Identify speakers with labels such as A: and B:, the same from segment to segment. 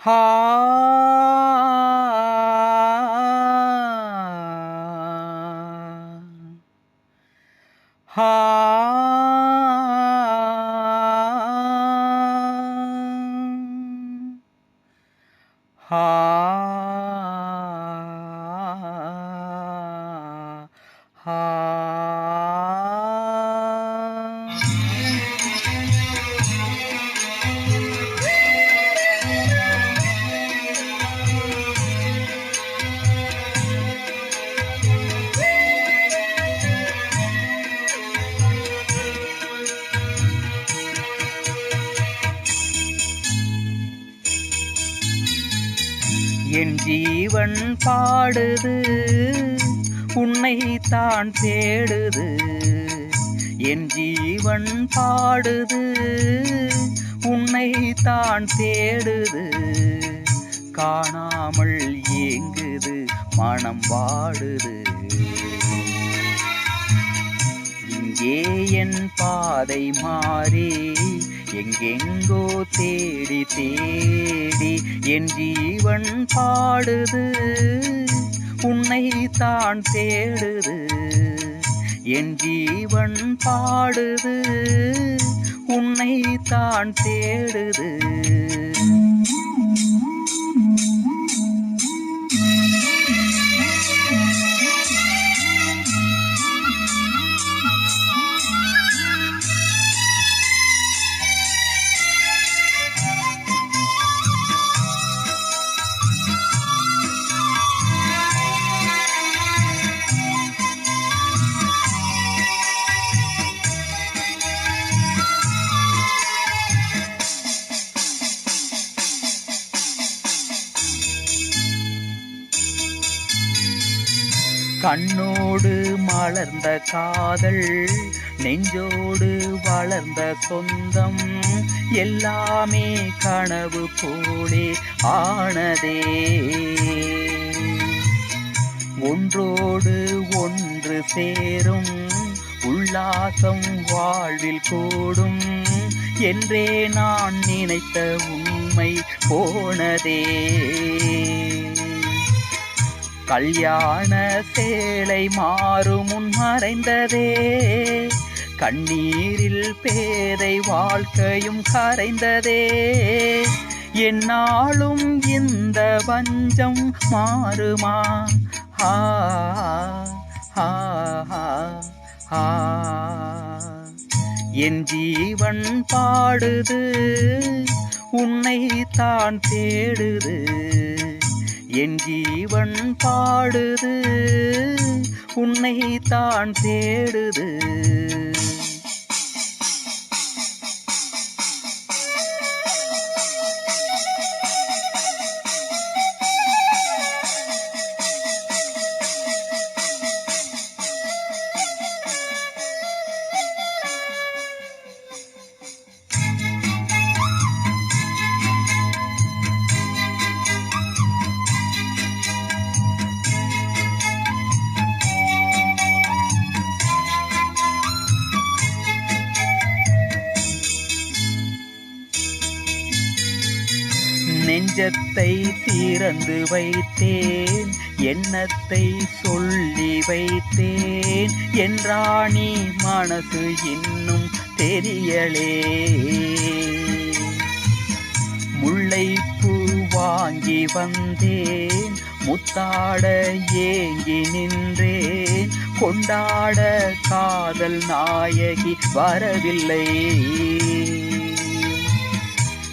A: ஹா ஹா ஹா ஹா என் ஜீவன் பாடுது உன்னை தான் தேடுது. என் ஜீவன் பாடுது உன்னை தான் தேடுது. காணாமல் ஏங்குது மனம் வாடுது. இங்கே என் பாதை மாறி? எங்கெங்கோ தேடி தேடி என் ஜீவன் பாடுது. உன்னை தான் தேடுது. என் ஜீவன் பாடுது. உன்னை தான் தேடுது. கண்ணோடு மலர்ந்த காதல் நெஞ்சோடு வளர்ந்த சொந்தம் எல்லாமே கனவு போலே ஆனதே. ஒன்றோடு ஒன்று சேரும் உல்லாசம் வாழ்வில் கூடும் என்றே நான் நினைத்த உண்மை போனதே. கல்யாண சேலை மாறும் முன் மறைந்ததே. கண்ணீரில் பேதை வாழ்க்கையும் கரைந்ததே. என்னாலும் இந்த பஞ்சம் மாறுமா? ஹா ஹா ஹா ஹா என் ஜீவன் பாடுது உன்னை தான் தேடுது. என் ஜீவன் பாடுது உன்னை தான் தேடுது. நெஞ்சத்தை திறந்து வைத்தேன். எண்ணத்தை சொல்லி வைத்தேன். என்றாணி மனசு இன்னும் தெரியலே. முல்லைப்பூ வாங்கி வந்தேன். முத்தாட ஏங்கி நின்றேன். கொண்டாட காதல் நாயகி வரவில்லை.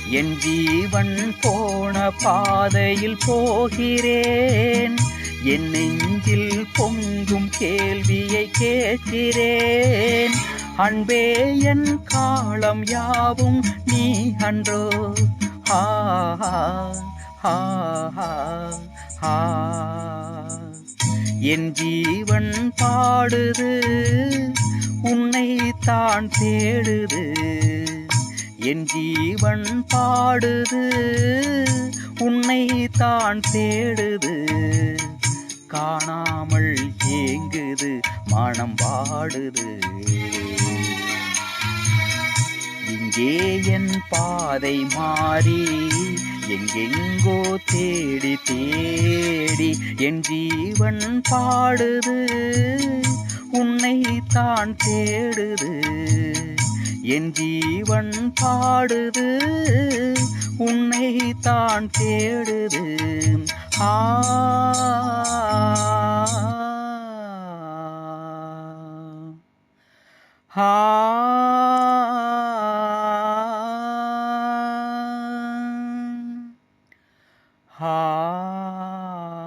A: என் ஜீவன் போன பாதையில் போகிறேன். என் நெஞ்சில் பொங்கும் கேள்வியை கேட்கிறேன். அன்பே என் காலம் யாவும் நீ அன்றோ? ஹா ஹா ஹா ஹா என் ஜீவன் பாடுது உன்னை தான் தேடுது. என் ஜீவன் பாடுது உன்னை தான் தேடுது. காணாமல் ஏங்குது மனம் பாடுது இங்கே என் பாதை மாறி எங்கெங்கோ தேடி தேடி என் ஜீவன் பாடுது உன்னை தான் தேடுது. என் ஜீவன் பாடுது உன்னை தான் தேடுது. ஆ. ஆ. ஆ.